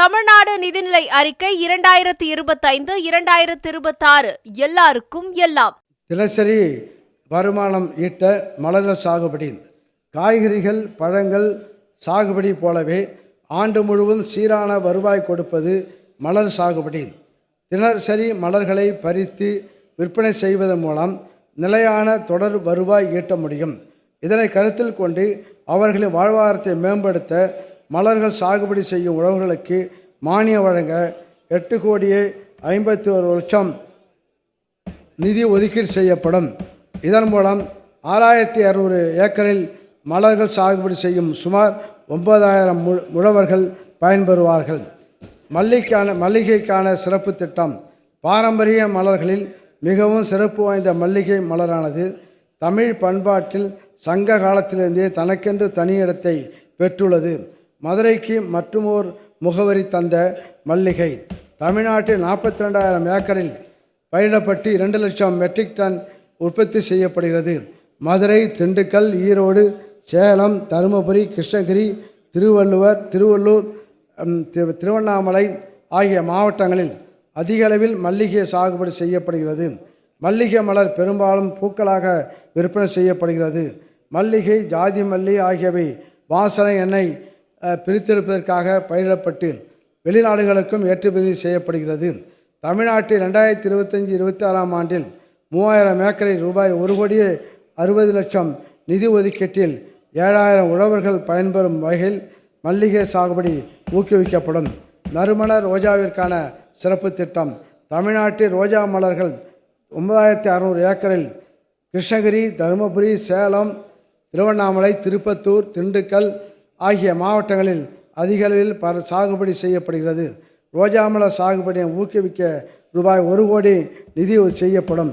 தமிழ்நாடு நிதிநிலை அறிக்கை இரண்டாயிரத்தி இருபத்தைந்து இரண்டாயிரத்தி இருபத்தாறு. எல்லாருக்கும் எல்லாம். தினசரி வருமானம் ஈட்ட மலர்கள் சாகுபடி காய்கறிகள் பழங்கள் சாகுபடி போலவே ஆண்டு முழுவதும் சீரான வருவாய் கொடுப்பது மலர் சாகுபடி. தினசரி மலர்களை பறித்து விற்பனை செய்வதன் மூலம் நிலையான தொடர் வருவாய் ஈட்ட முடியும். இதனை கருத்தில் கொண்டு அவர்களின் வாழ்வாதாரத்தை மேம்படுத்த மலர்கள் சாகுபடி செய்யும் உழவர்களுக்கு மானியம் வழங்க எட்டு கோடியே ஐம்பத்தி ஒரு லட்சம் நிதி ஒதுக்கீடு செய்யப்படும். இதன் மூலம் ஆறாயிரத்தி இரநூறு ஏக்கரில் மலர்கள் சாகுபடி செய்யும் சுமார் ஒன்பதாயிரம் மு உழவர்கள் பயன்பெறுவார்கள். மல்லிக்கான மல்லிகைக்கான சிறப்பு திட்டம். பாரம்பரிய மலர்களில் மிகவும் சிறப்பு வாய்ந்த மல்லிகை மலரானது தமிழ் பண்பாட்டில் சங்க காலத்திலிருந்தே தனக்கென்று தனி இடத்தை பெற்றுள்ளது. மதுரைக்கு மற்றுமோர் முகவரி தந்த மல்லிகை. தமிழ்நாட்டில் நாற்பத்தி ரெண்டாயிரம் ஏக்கரில் பயிரிடப்பட்டு இரண்டு லட்சம் மெட்ரிக் டன் உற்பத்தி செய்யப்படுகிறது. மதுரை திண்டுக்கல் ஈரோடு சேலம் தருமபுரி கிருஷ்ணகிரி திருவள்ளுவர் திருவள்ளூர் திருவண்ணாமலை ஆகிய மாவட்டங்களில் அதிக அளவில் மல்லிகை சாகுபடி செய்யப்படுகிறது. மல்லிகை மலர் பெரும்பாலும் பூக்களாக விற்பனை செய்யப்படுகிறது. மல்லிகை ஜாதி மல்லி ஆகியவை வாசனை எண்ணெய் பிரித்தெடுப்பதற்காக பயிரிடப்பட்டு வெளிநாடுகளுக்கும் ஏற்றுமதி செய்யப்படுகிறது. தமிழ்நாட்டில் ரெண்டாயிரத்தி இருபத்தஞ்சி இருபத்தி ஆறாம் ஆண்டில் மூவாயிரம் ஏக்கரை ரூபாய் ஒரு கோடியே அறுபது லட்சம் நிதி ஒதுக்கீட்டில் ஏழாயிரம் உழவர்கள் பயன்பெறும் வகையில் மல்லிகை சாகுபடி ஊக்குவிக்கப்படும். நறுமண ரோஜாவிற்கான சிறப்பு திட்டம். தமிழ்நாட்டில் ரோஜா மலர்கள் ஒன்பதாயிரத்தி அறநூறு ஏக்கரில் கிருஷ்ணகிரி தருமபுரி சேலம் திருவண்ணாமலை திருப்பத்தூர் திண்டுக்கல் ஆகிய மாவட்டங்களில் அதிக அளவில் பர சாகுபடி செய்யப்படுகிறது. ரோஜாமலை சாகுபடியை ஊக்குவிக்க ரூபாய் ஒரு கோடி நிதி செய்யப்படும்.